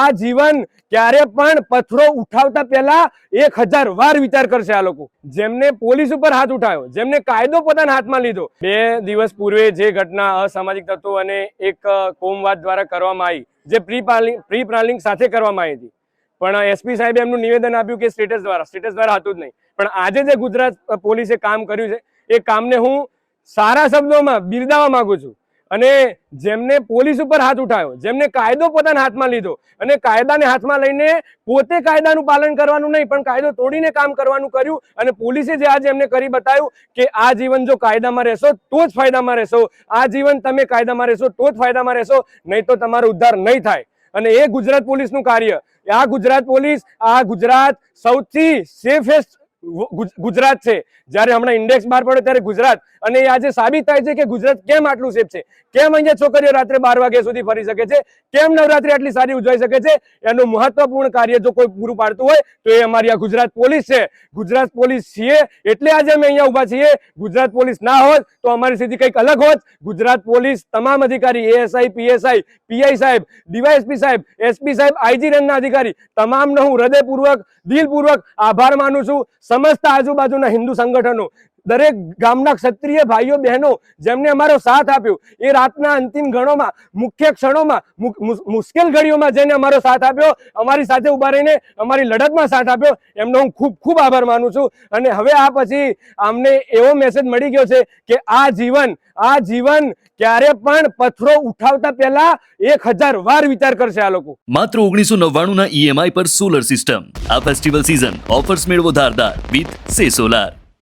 આ જીવન ક્યારે પણ પથરો ઉઠાવતા પહેલા એક હજાર વાર વિચાર કરશે આ લોકો. જેમને પોલીસ ઉપર હાથ ઉઠાવ્યો જેમને કાયદો પોતાના હાથમાં લીધો. બે દિવસ પૂર્વે જે ઘટના અસામાજિક તત્વો અને એક કોમવાદ દ્વારા કરવામાં આવી, જે પ્રી પ્રી પ્લાનિંગ સાથે કરવામાં આવી હતી. પણ એસપી સાહેબે એમનું નિવેદન આપ્યું કે સ્ટેટસ દ્વારા સ્ટેટસ દ્વારા હતું જ નહીં. પણ આજે જે ગુજરાત પોલીસે કામ કર્યું છે, એ કામને હું સારા શબ્દોમાં બિરદાવવા માંગુ છું. અને જેમને પોલીસ ઉપર હાથ ઉઠાવ્યો જેમને કાયદો પોતાના હાથમાં લીધો, અને કાયદાને હાથમાં લઈને પોતે કાયદાનું પાલન કરવાનું નહીં, પણ કાયદો તોડીને કામ કરવાનું કર્યું, અને પોલીસે જે આજે એમને કરી બતાવ્યું કે આ જીવન જો કાયદામાં રહેશો, તો જ ફાયદામાં રહેશો. આ જીવન તમે કાયદામાં રહેશો, તો જ ફાયદામાં રહેશો, નહીં તો તમારો ઉદ્ધાર નહીં થાય. અને એ ગુજરાત પોલીસનું કાર્ય. આ ગુજરાત પોલીસ, આ ગુજરાત સૌથી સેફેસ્ટ ગુજરાત છે. જ્યારે હમણાં ઇન્ડેક્સ બહાર પડ્યો ત્યારે ગુજરાત. અને આજે સાબિત થાય છે કે ગુજરાત કેમ આટલું સેફ છે? કેમ અહીંયા છોકરીઓ રાત્રે બાર વાગ્યા સુધી ફરી શકે છે? કેમ નવરાત્રી આટલી સારી ઉજવાઈ શકે છે? એનું મહત્વપૂર્ણ કાર્ય જો કોઈ પૂરું પાડતું હોય, તો એ અમારી આ ગુજરાત પોલીસ છે. ગુજરાત પોલીસ છીએ, એટલે આજે અમે અહીંયા ઊભા છીએ. ગુજરાત પોલીસ ના હોત, તો અમારી સ્થિતિ કંઈક અલગ હોત. ગુજરાત પોલીસ તમામ અધિકારી એએસઆઈ પીએસઆઈ પીઆઈ સાહેબ ડીવાયએસપી સાહેબ એસપી સાહેબ આઈજી રેન્જના અધિકારી, તમામનો હું હૃદયપૂર્વક, દિલપૂર્વક આભાર માનું છું. સમસ્ત આજુબાજુના હિન્દુ સંગઠનો દરેક ગામના ક્ષત્રિય ભાઈઓ, બહેનો જેમને અમારો સાથ આપ્યો, એ રાતના અંતિમ ગણોમાં, મુખ્ય ક્ષણોમાં મુશ્કેલ ઘડીઓમાં જેને અમારો સાથ આપ્યો, અમારી સાથે ઊભા રહીને અમારી લડતમાં સાથ આપ્યો, એમનો હું ખૂબ ખૂબ આભાર માનું છું. અને હવે આ પછી અમને એવો મેસેજ મળી ગયો છે કે આ જીવન આ જીવન ક્યારે પણ પથ્થરો ઉઠાવતા પહેલા એક હજાર વાર વિચાર કરશે આ લોકો. માત્ર ઓગણીસો નવ્વાણું ના ઈએમઆઈ પર સોલર સિસ્ટમ આ ફેસ્ટિવલ સિઝન ઓફર્સ મેળવો ધારદાર, વિથ સે સોલાર.